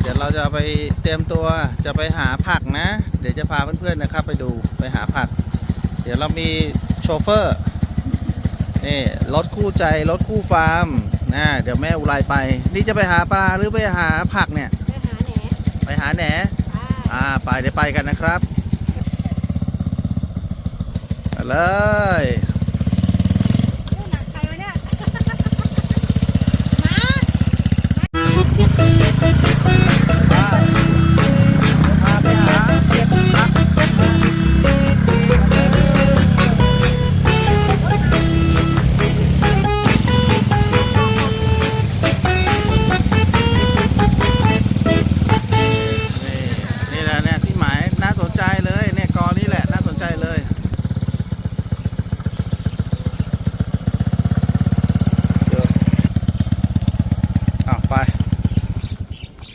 เดี๋ยวเราจะไปเตรียมตัวจะไปหาผักนะ เดี๋ยวจะพาเพื่อนๆนะครับ ไปดูไปหาผัก เดี๋ยวเรามีโชเฟอร์นี่รถคู่ใจรถคู่ฟาร์มนะเดี๋ยวแม่อุไรไป นี่จะไปหาปลาหรือไปหาผักเนี่ย ไปหาแหนไปหาแหนอ่าไปเดี๋ยวไปกันนะครับไปเลย ไป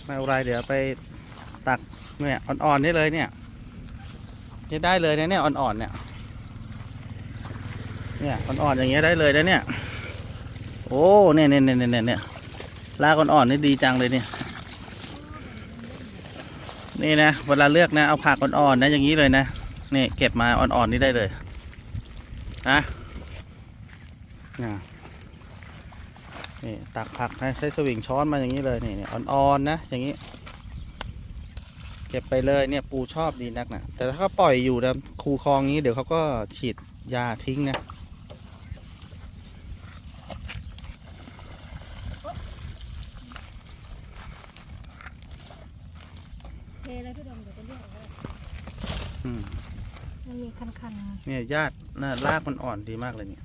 ไม่เป็นไรเดี๋ยวไปตักเนี่ยอ่อนๆนี่เลยเนี่ยนี่ได้เลยนะเนี่ยอ่อนๆเนี่ยเนี่ยอ่อนๆอย่างเงี้ยได้เลยนะเนี่ยโอ้เนี่ยเนี่ยเนี่ยเนี่ยเนี่ยลากอ่อนๆนี่ดีจังเลยเนี่ยนี่นะเวลาเลือกนะเอาผักอ่อนๆนะอย่างนี้เลยนะนี่เก็บมาอ่อนๆนี่ได้เลยนะนะ นี่ตักผักนะใช้สวิงช้อนมาอย่างนี้เลยนี่นี่อ่อนๆนะอย่างนี้ เก็บไปเลยเนี่ยปูชอบดีนักนะแต่ถ้าเขาปล่อยอยู่นะคูคลองนี้เดี๋ยวเขาก็ฉีดยาทิ้งนะเทเลยพี่ดมเดี๋ยวจะเรียกเอาไว้อืมมันมีคันเนี่ยญาติน่ารากมันอ่อนดีมากเลยเนี่ย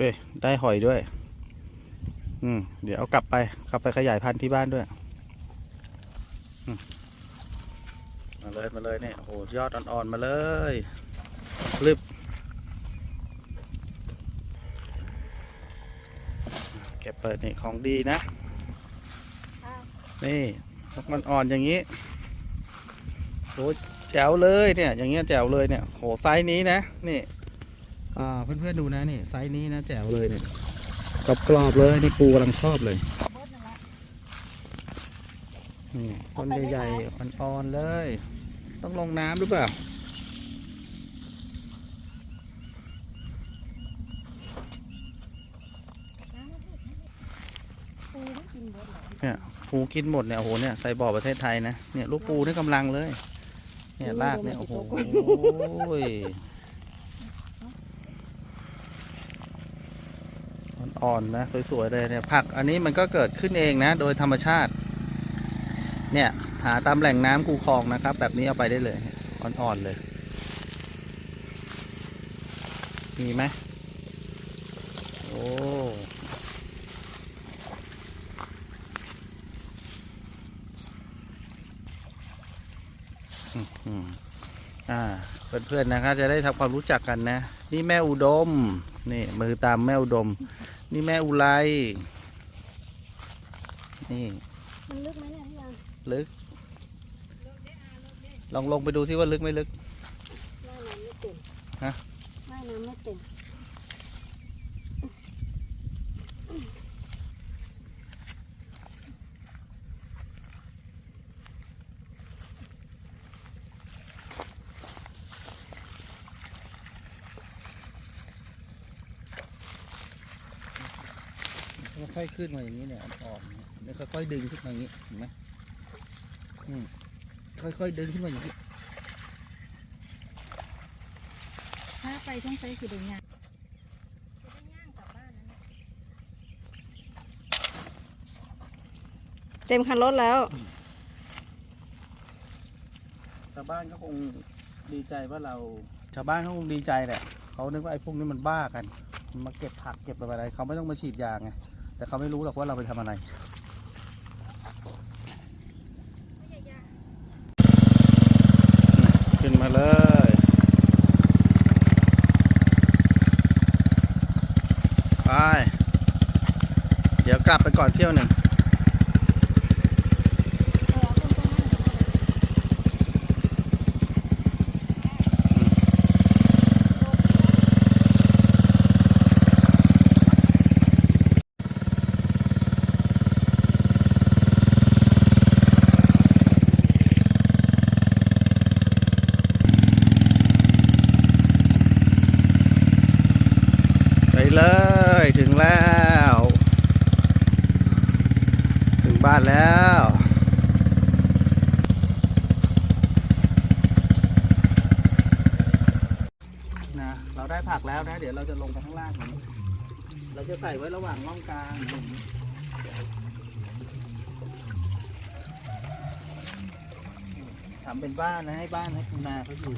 เว้ยได้หอยด้วย อืม เดี๋ยวเอากลับไป กลับไปขยายพันธุ์ที่บ้านด้วยอืมมาเลยมาเลยเนี่ยโอ้โหยอดอ่อนๆมาเลยลึบเก็บเปิดนี่ของดีนะๆอ้าวนี่มันอ่อนอย่างนี้โหแจ๋วเลยเนี่ย อย่างเงี้ยแจ๋วเลยเนี่ยโหไซส์นี้นะ นี่ อ่าเพื่อนๆดูนะนี่ไซส์นี้นะแจ๋วเลยเนี่ยกรอบๆเลยนี่ปูกำลังชอบเลยเบิดนั่นแหละนี่ต้นใหญ่ๆอ่อนๆเลย ต้องลงน้ำหรือเปล่าน้ำมันพูดปูไม่กินเบิดหรอกเนี่ยปูกินหมดเนี่ยโอ้โหเนี่ยใส่บ่อประเทศไทยนะเนี่ยลูกปูนี่กำลังเลย เนี่ยลากเนี่ยโอ้โห อ่อนๆนะสวยๆเลยเนี่ยผักอันนี้มันก็เกิดขึ้นเองนะ โดยธรรมชาติ เนี่ยหาตามแหล่งน้ำคูคลองนะครับ แบบนี้เอาไปได้เลยอ่อนๆเลย มีไหมโอ้อืมอ่าเพื่อนๆนะครับจะได้ทำความรู้จักกันนะ นี่แม่อุดม นี่มือตามแม่อุดม นี่แม่อุไรนี่ มันลึกไหมเนี่ยพี่ยังลึก ลองลงไปดูซิว่าลึกไม่ลึก ว่ายน้ำไม่เป็นฮะ ว่ายน้ำไม่เป็น ค่อยๆขึ้นมาอย่างนี้เนี่ยอ่อนๆแล้วค่อยๆดึงขึ้นมาอย่างนี้เห็นไหมอืมค่อยๆดึงขึ้นมาอย่างนี้ ถ้าไปต้องใช้สีแดงยางจะได้ย่างกลับบ้านนะเนี่ยเต็มคันรถแล้วชาวบ้านก็คงดีใจว่าเรา ชาวบ้านเขาคงดีใจแหละเขานึกว่าไอ้พวกนี้มันบ้ากัน มันมาเก็บผักเก็บอะไรเขาไม่ต้องมาฉีดยาไง แต่เขาไม่รู้หรอกว่าเราไปทำอะไร ขึ้นมาเลย ไป เดี๋ยวกลับไปก่อนเที่ยวหนึ่ง ถึงแล้ว ถึงบ้านแล้วนะเราได้ผักแล้วนะ เดี๋ยวเราจะลงไปข้างล่างนี้เราจะใส่ไว้ระหว่างร่องกลางอย่งทำเป็นบ้านนะให้บ้านให้คุณนาเขาอยู่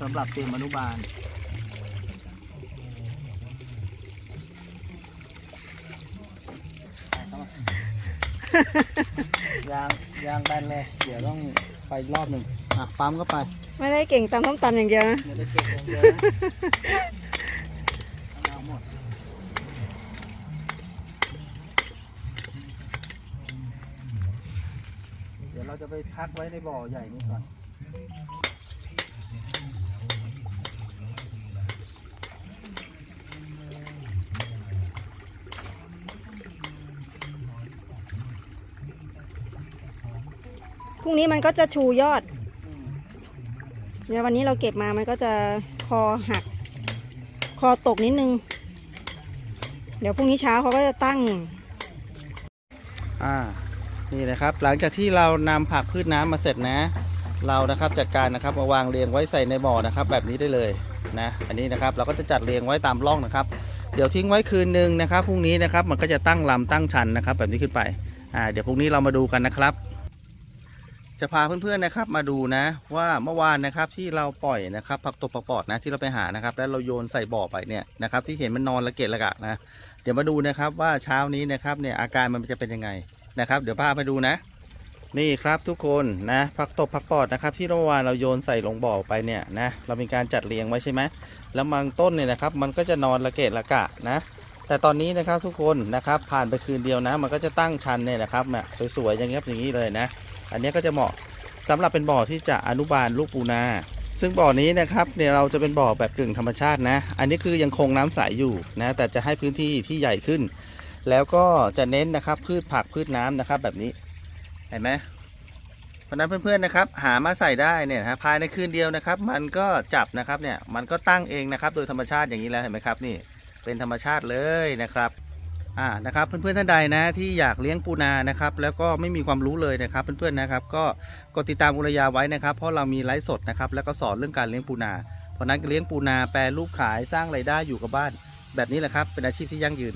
สำหรับเตรียมอนุบาล ยางยางแบนเลย เดี๋ยวต้องไปอีกรอบหนึ่งอะปั๊มก็ไปไม่ได้เก่งตำส้มตำอย่างเดียวนะเดี๋ยวได้เก็บอย่างเดียวนะเอาหมดเดี๋ยวเราจะไปพักไว้ในบ่อใหญ่นี้ก่อน รุ่งนี้มันก็จะชูยอดเดี๋ยววันนี้เราเก็บมามันก็จะคอหัก คอตกนิดนึง เดี๋ยวพรุ่งนี้เช้าเขาก็จะตั้ง อ่า นี่นะครับ หลังจากที่เรานำผักพืชน้ำมาเสร็จนะ เรานะครับจัดการนะครับมาวางเรียงไว้ใส่ในบ่อนะครับ แบบนี้ได้เลยนะ อันนี้นะครับเราก็จะจัดเรียงไว้ตามร่องนะครับ เดี๋ยวทิ้งไว้คืนหนึ่งนะครับพรุ่งนี้นะครับมันก็จะตั้งลำตั้งชันนะครับ แบบนี้ขึ้นไป อ่า เดี๋ยวพรุ่งนี้เรามาดูกันนะครับ จะพาเพื่อนๆนะครับมาดูนะ ว่าเมื่อวานนะครับที่เราปล่อยนะครับผักตบผักปอดนะที่เราไปหานะครับ แล้วเราโยนใส่บ่อไปเนี่ยนะครับ ที่เห็นมันนอนระเกะระกะนะ เดี๋ยวมาดูนะครับว่าเช้านี้นะครับเนี่ยอาการมันจะเป็นยังไงนะครับ เดี๋ยวพาไปดูนะ นี่ครับทุกคนนะผักตบผักปอดนะครับ ที่เมื่อวานเราโยนใส่ลงบ่อไปเนี่ยนะเรามีการจัดเรียงไว้ใช่ไหมแล้วบางต้นเนี่ยนะครับ มันก็จะนอนระเกะระกะนะแต่ตอนนี้นะครับทุกคนนะครับผ่านไปคืนเดียวนะ มันก็จะตั้งชันเนี่ยนะครับสวยๆอย่างเงี้ยอย่างนี้เลยนะ อันนี้ก็จะเหมาะสำหรับเป็นบ่อที่จะอนุบาลลูกปูนา ซึ่งบ่อนี้นะครับเนี่ยเราจะเป็นบ่อแบบกึ่งธรรมชาตินะ อันนี้คือยังคงน้ำใสอยู่นะแต่จะให้พื้นที่ที่ใหญ่ขึ้น แล้วก็จะเน้นนะครับพืชผักพืชน้ำนะครับแบบนี้เห็นไหมเพราะฉะนั้นเพื่อนๆนะครับหามาใส่ได้เนี่ยนะภายในคืนเดียวนะครับ มันก็จับนะครับเนี่ยมันก็ตั้งเองนะครับ โดยธรรมชาติอย่างนี้แล้วเห็นไหมครับนี่เป็นธรรมชาติเลยนะครับ อ่านะครับเพื่อนๆท่านใดนะที่อยากเลี้ยงปูนานะครับแล้วก็ไม่มีความรู้เลยนะครับเพื่อนๆนะครับก็กดติดตามอุรยาไว้นะครับ เพราะเรามีไลฟ์สดนะครับแล้วก็สอนเรื่องการเลี้ยงปูนา เพราะนั้นเลี้ยงปูนาแปรรูปขายสร้างไรายได้อยู่กับบ้าน แบบนี้แหละครับเป็นอาชีพที่ยั่งยืน